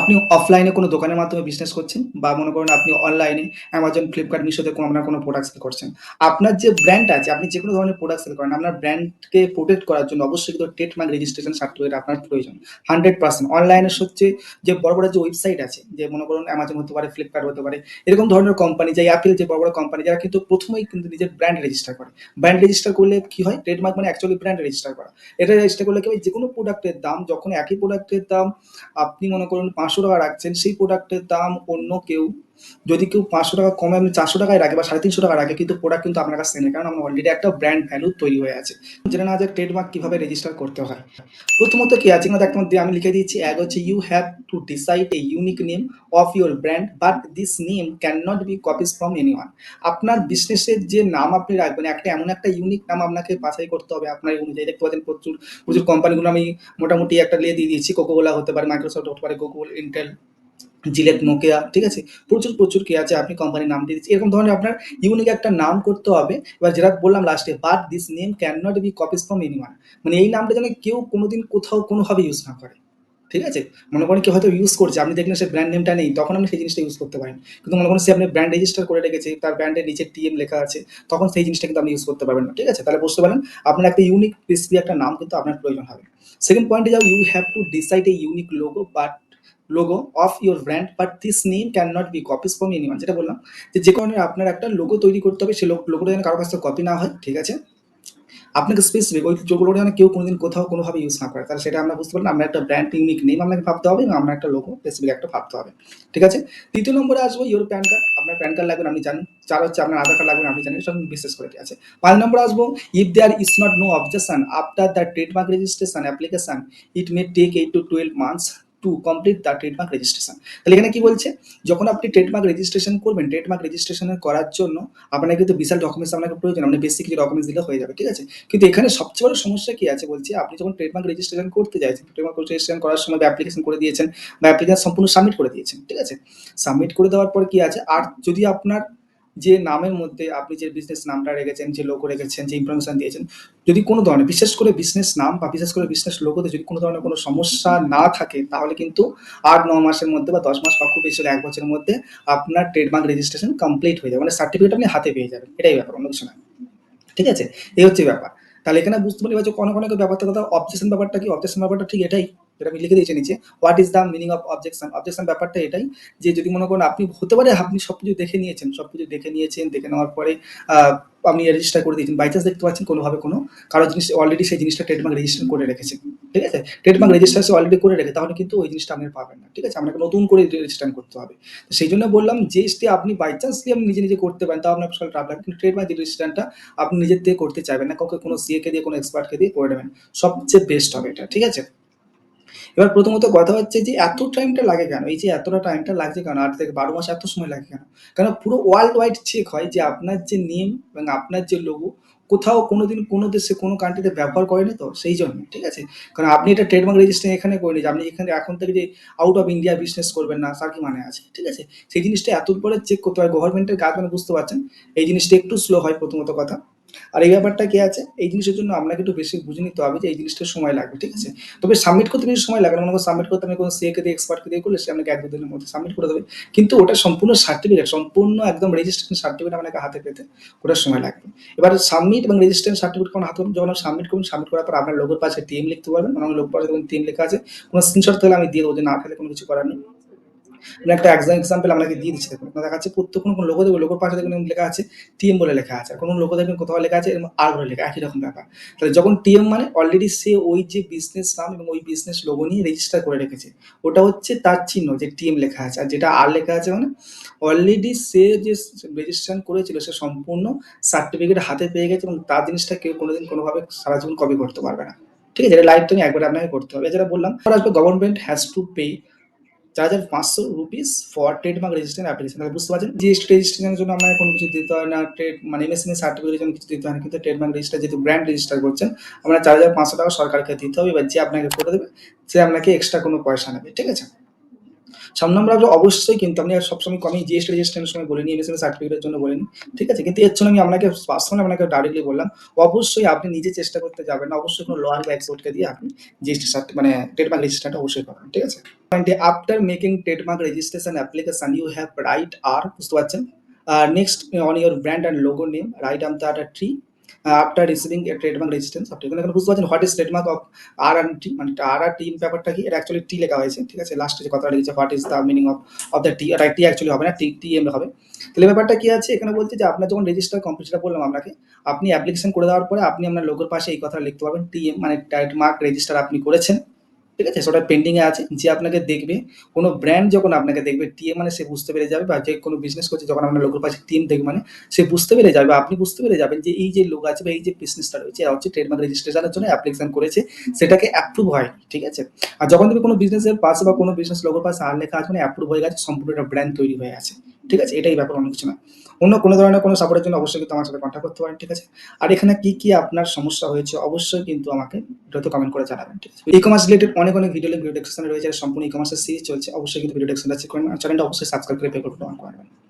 আপনি অফলাইনে কোনো দোকানের মাধ্যমে বিজনেস করছেন বা মনে করুন আপনি অনলাইনে অ্যামাজন ফ্লিপকার্ট মিশোতে কোনো আপনার কোনো প্রোডাক্ট সেল করছেন। আপনার যে ব্র্যান্ড আছে, আপনি যে কোনো ধরনের প্রোডাক্ট সেল করেন, আপনার ব্র্যান্ডকে প্রোটেক্ট করার জন্য অবশ্যই কিন্তু ট্রেডমার্ক রেজিস্ট্রেশন সার্টিফিকেট আপনার প্রয়োজন। 100% অনলাইনে হচ্ছে যে বড়, বড় যে ওয়েবসাইট আছে, যে মনে করুন অ্যামাজন হতে পারে, ফ্লিপকার্ট হতে পারে, এরকম ধরনের কোম্পানি যে অ্যাপেল যে বড়, বড় কোম্পানি যারা কিন্তু প্রথমেই কিন্তু নিজের ব্র্যান্ড রেজিস্টার করে। ব্র্যান্ড রেজিস্টার করলে কি হয়? ট্রেডমার্ক মানে অ্যাকচুয়ালি ব্র্যান্ড রেজিস্টার করা। এটা রেজিস্টার করলে কি হয়? যেকোনো প্রোডাক্টের দাম যখন একই প্রোডাক্টের দাম আপনি মনে করুন ৳৫০০ রাখছেন, সেই প্রোডাক্টের দাম অন্য কেউ যদি কেউ ৳৫০০ কমে আপনি ৳৪০০ রাখে বা ৳৩৫০ রাখে কিন্তু প্রোডাক্ট কিন্তু আপনার কাছে নেই। কারণ আপনার অলরেডি একটা ব্র্যান্ড ভ্যালু তৈরি হয়ে আছে। জেনে না যাক ট্রেডমার্ক কীভাবে রেজিস্টার করতে হয়। প্রথমত কি আছে? এখানে দেখুন আমি লিখে দিয়েছি এক হচ্ছে you have to decide a unique name of your brand but this name cannot be copied from anyone. আপনার বিজনেসের যে নাম আপনি রাখবেন একটা এমন একটা ইউনিক নাম আপনাকে বাছাই করতে হবে আপনার অনুযায়ী। দেখতে পাচ্ছেন প্রচুর, প্রচুর কোম্পানিগুলো আমি মোটামুটি একটা লিয়ে দিয়ে দিয়েছি। Coca-Cola হতে পারে, মাইক্রোসফট হতে পারে, Google, Intel, Gillette, Nokia ঠিক আছে? প্রচুর, প্রচুর কি আছে আপনি কোম্পানির নাম দিয়ে দিচ্ছি। এরকম ধরনের আপনার ইউনিক একটা নাম করতে হবে। এবার যেটা বললাম লাস্টে but this name cannot be copies from anyone. মানে এই নামটা যেন কেউ কোনোদিন কোথাও কোনোভাবে ইউজ না করে। ঠিক আছে? মনে করেন কেউ হয়তো ইউজ করছে, আপনি দেখলেন সে ব্র্যান্ড নেমটা নেই, তখন আপনি সেই জিনিসটা ইউজ করতে পারেন। কিন্তু মনে করেন সে আপনি ব্র্যান্ড রেজিস্টার করে রেখেছে, তার ব্র্যান্ডের নিচে টিএম লেখা আছে, তখন সেই জিনিসটা কিন্তু আপনি ইউজ করতে পারবেন না। ঠিক আছে? তাহলে বুঝতে পারলেন আপনার একটা ইউনিক স্পেসিফিক একটা নাম কিন্তু আপনার প্রয়োজন হবে। সেকেন্ড পয়েন্টে যাও you have to decide a unique logo logo but logo of your brand but this name cannot be copied from anyone. যেটা বললাম যে, যে কারণে আপনার একটা লোগো তৈরি করতে হবে, সেই লোগোটা যেন কারও কাছ থেকে কপি না হয়। ঠিক আছে? আপনাকে স্পেসিফিক ওই লোগোটা যেন কেউ কোনোদিন কোথাও কোনোভাবে ইউজ না করে। তাহলে সেটা আমরা বুঝতে পারলাম আপনার একটা ব্র্যান্ড ইউনিক নেম আপনাকে ভাবতে হবে এবং আপনার একটা লোগো স্পেসিফিক একটা ভাবতে হবে। ঠিক আছে? তৃতীয় নম্বরে আসব your প্যান কার্ড। আপনার প্যান কার্ড লাগবে আপনি জানেন। ৪ হচ্ছে আপনার আধার কার্ড লাগবে আপনি জানেন। সব বিশেষ করে আছে। ৫ নম্বরে আসব if there is not no objection after the trademark registration application it may take 8 to 12 months to complete the trademark registration তাহলে এখানে কি বলছে? যখন আপনি ট্রেডমার্ক রেজিস্ট্রেশন করবেন, ট্রেডমার্ক রেজিস্ট্রেশন করার জন্য আপনার কিন্তু বিশাল ডকুমেন্টস আপনাকে প্রয়োজন। আপনি বেসিক কিছু ডকুমেন্টস দিলে হয়ে যাবে। ঠিক আছে? কিন্তু এখানে সবচেয়ে বড় সমস্যা কি আছে বলছি আপনি যখন ট্রেডমার্ক রেজিস্ট্রেশন করতে চাইছেন, ট্রেডমার্ক রেজিস্ট্রেশন করার সময় অ্যাপ্লিকেশন করে দিয়েছেন বা অ্যাপ্লিকেশন সম্পূর্ণ সাবমিট করে দিয়েছেন। ঠিক আছে? সাবমিট করে দেওয়ার পর কি আছে? আর যদি আপনার যে নামের মধ্যে আপনি যে বিজনেস নামটা রেখেছেন, যে লোগো রেখেছেন, যে ইনফরমেশন দিয়েছেন, যদি কোনো ধরনের বিশেষ করে বিজনেস নাম বা বিশেষ করে বিজনেস লোগোতে যদি কোনো ধরনের কোনো সমস্যা না থাকে তাহলে কিন্তু আট ন মাসের মধ্যে বা ১০ মাস বা খুব বেশি ১ বছরের মধ্যে আপনার ট্রেডমার্ক রেজিস্ট্রেশন কমপ্লিট হয়ে যাবে। মানে সার্টিফিকেট আপনি হাতে পেয়ে যাবেন। এটাই ব্যাপার অন্য কিছু না। ঠিক আছে? এই হচ্ছে ব্যাপার। তাহলে এখানে বুঝতে পারলে এবার অনেক, অনেক ব্যাপারটা কথা অবজেকশন ব্যাপারটা কি? অবজেকশন ব্যাপারটা ঠিক এটাই। যেটা আমি লিখে দিয়েছি নিচে। What is the meaning of objection? Objection ব্যাপারটা এটাই যে যদি মনে করেন আপনি হতে পারে আপনি সব কিছু দেখে নিয়েছেন, সব কিছু দেখে নিয়েছেন, দেখে নেওয়ার পরে আপনি রেজিস্টার করে দিয়েছেন। বাই চান্স দেখতে পাচ্ছেন কোনোভাবে কোনো কারও জিনিস অলরেডি সেই জিনিসটা ট্রেডমার্ক রেজিস্ট্রেশন করে রেখেছে। ঠিক আছে? ট্রেডমার্ক রেজিস্ট্রেশন অলরেডি করে রেখে তাহলে কিন্তু ওই জিনিসটা আপনি পাবেন না। ঠিক আছে? আপনাকে নতুন করে রেজিস্ট্রেশন করতে হবে। তো সেইজন্য বললাম যে স্টে আপনি বাই চান্স আপনি নিজে, নিজে করতে পারেন তাও আপনার টাফ লাগবে। কিন্তু ট্রেডমার্ক রেজিস্ট্রেশনটা আপনি নিজের থেকে করতে চাইবেন না। কাউকে কোনো সিএ কে দিয়ে কোনো এক্সপার্টকে দিয়ে করে নেবেন। সবচেয়ে বেস্ট হবে এটা। ঠিক আছে? এবার প্রথমত কথা হচ্ছে যে এত টাইমটা লাগে কেন? এই যে এতটা টাইমটা লাগছে কেন? আট থেকে ১২ মাস এত সময় লাগে কেন? কারণ পুরো ওয়ার্ল্ড ওয়াইড চেক হয় যে আপনার যে নেম এবং আপনার যে লোগো কোথাও কোনোদিন কোনো দেশে কোনো কান্ট্রিতে ব্যবহার করেনি তো সেই জন্য, ঠিক আছে? কারণ আপনি এটা ট্রেডমার্ক রেজিস্ট্রেশন এখানে করে নিয়েছেন। আপনি এখানে এখন থেকে যে আউট অফ ইন্ডিয়া বিজনেস করবেন না, তার কি মানে আছে? ঠিক আছে? সেই জিনিসটা এত করে চেক করতে হয় গভর্নমেন্টের কাজ মানে বুঝতে পারছেন। এই জিনিসটা একটু স্লো হয় প্রথমত কথা। আর এই ব্যাপারটা কি আছে? এই জিনিসের জন্য আপনাকে একটু বেশি বুঝে নিতে হবে যে এই জিনিসটা সময় লাগবে। ঠিক আছে? তবে সাবমিট করতে বেশি সময় লাগে মনে করেন সাবমিট করতে আপনি কোনো সিএ কে দিয়ে এক্সপার্টকে দিয়ে করলে সে আপনাকে ১-২ দিনের মধ্যে সাবমিট করে দেবে। কিন্তু ওটা সম্পূর্ণ সার্টিফিকেট, সম্পূর্ণ একদম রেজিস্ট্রেশন সার্টিফিকেট আপনাকে হাতে পেতে ওটার সময় লাগবে। এবার সাবমিট এবং রেজিস্ট্রেশন সার্টিফিকেট যখন হাতে যখন সাবমিট করুন সাবমিট করার পর আপনার লোকের পাশে টিম লিখতে পারবেন। মানে আমার লোগোর পাশে টিএম লেখা আছে। কোনো স্ক্রিনশট থাকলে আমি দিয়ে দেবো যে না থাকলে কোনো কিছু করার নেই। আমি একটা এক্সাম এক্সাম্পল আপনাকে দিয়ে দিচ্ছি দেখুন। দেখাচ্ছে প্রত্যেক কোনো, কোনো লোগো লোগোর পাশে দেখবেন লেখা আছে টিএম বলে লেখা আছে। আর কোনো লোগো দেখবেন কোথাও লেখা আছে এরকম আর বলে লেখা একই রকম ব্যাপার। তাহলে যখন টিএম মানে অলরেডি সে ওই যে বিজনেস নাম এবং ওই বিজনেস লোগো নিয়ে রেজিস্টার করে রেখেছে। ওটা হচ্ছে তার চিহ্ন যে টিএম লেখা আছে। আর যেটা আর লেখা আছে মানে অলরেডি সে যে রেজিস্ট্রেশন করেছিল সে সম্পূর্ণ সার্টিফিকেট হাতে পেয়ে গেছে এবং তার জিনিসটা কেউ কোনোদিন কোনোভাবে সারা জীবন কপি করতে পারবে না। ঠিক আছে? এটা লাইফ টাইম একবারে আপনাকে করতে হবে। যেটা বললাম আসবে গভর্নমেন্ট হ্যাজ টু পে ₹৪,৫০০ ফর ট্রেডমার্ক রেজিস্ট্রেশন অ্যাপ্লিকেশন। তাহলে বুঝতে পারছেন জিএসটি রেজিস্ট্রেশনের জন্য আপনাকে কোনো কিছু দিতে হয় না। ট্রেড মানে এমএসএমএ সার্টিফিকেটের জন্য কিছু দিতে হয় না। কিন্তু ট্রেডমার্ক রেজিস্টার যেহেতু ব্র্যান্ড রেজিস্টার করছেন আপনার ৳৪,৫০০ সরকারকে দিতে হবে। এবার যে আপনাকে করে দেবে সে আপনাকে এক্সট্রা কোনো পয়সা নেবে। ঠিক আছে? সাত নম্বর আপনি অবশ্যই কিন্তু আপনি সবসময় আমি জিএসটি রেজিস্ট্রেশনের সময় বলিনি, এমএসএমই সার্টিফিকেটের জন্য বলিনি। ঠিক আছে? কিন্তু এর জন্য আমি আপনাকে পার্সোনালি আপনাকে ডাইরেক্টলি বললাম, অবশ্যই আপনি নিজে চেষ্টা করতে যাবেন না। অবশ্যই কোনো লয়ার বা এক্সপার্টকে দিয়ে আপনি জিএসটি মানে ট্রেডমার্ক রেজিস্ট্রেশনটা অবশ্যই করবেন। ঠিক আছে? After making trademark registration application you have right আর বুঝতে পারছেন? Next on your brand and logo name right um the tree after receiving a trademark resistance আপনি এখানে বুঝতে পারছেন what is trademark of R and T মানে R আর team ব্যাপারটা কি? এটা অ্যাকচুয়ালি টি লেখা হয়েছে। ঠিক আছে? লাস্টে যে কথাটা লিখেছে what is the meaning of of the T এটা টি অ্যাকচুয়ালি হবে না। টি এম হবে। তাহলে ব্যাপারটা কি আছে? এখানে বলছে যে আপনার যখন রেজিস্টার কম্পিউটার বললাম আপনাকে, আপনি অ্যাপ্লিকেশন করে দেওয়ার পরে আপনি আপনার লোকের পাশে এই কথাটা লিখতে পারবেন টি এম মানে ট্রেডমার্ক রেজিস্টার আপনি করেছেন। ঠিক আছে? সেটা পেন্ডিং এ আছে। যে আপনাকে দেখবে, কোনো ব্র্যান্ড যখন আপনাকে দেখবে টিএম মানে সে বুঝতে পেরে যাবে বা যে কোনো বিজনেস করছে যখন আপনার লোকের পাশে টিএম দেখবে মানে সে বুঝতে পেরে যাবে আপনি বুঝতে পেরে যাবেন যে এই যে লোক আছে বা এই যে বিজনেসটা রয়েছে হচ্ছে ট্রেডমার্ক রেজিস্ট্রেশনের জন্য অ্যাপ্লিকেশন করেছে। সেটাকে অ্যাপ্রুভ হয়নি। ঠিক আছে? আর যখন তুমি কোনো বিজনেসের পাশে বা কোনো বিজনেস লোকের পাশে আর লেখা আছে মানে অ্যাপ্রুভ হয়ে গেছে সম্পূর্ণ একটা ব্র্যান্ড তৈরি হয়ে আছে। ঠিক আছে? এটাই ব্যাপার অন্য কিছু না। অন্য কোনো ধরনের কোনো সাপোর্টের জন্য অবশ্যই কিন্তু আমার সাথে কন্ট্যাক্ট করতে পারেন। ঠিক আছে? আর এখানে কি, কি আপনার সমস্যা হয়েছে অবশ্যই কিন্তু আমাকে দ্রুত কমেন্ট করে জানাবেন। ঠিক আছে? ই-কমার্স রিলেটেড অনেক, অনেক ভিডিও ভিডিও ডেসক্রিপশনে রয়েছে। সম্পূর্ণ ই-কমার্সের সিরিজ চলছে। অবশ্যই কিন্তু ভিডিও ডেসক্রিপশনে আছে। করে চ্যানেলটা অবশ্যই সাবস্ক্রাইব করে পে করতে অন করে রাখবেন।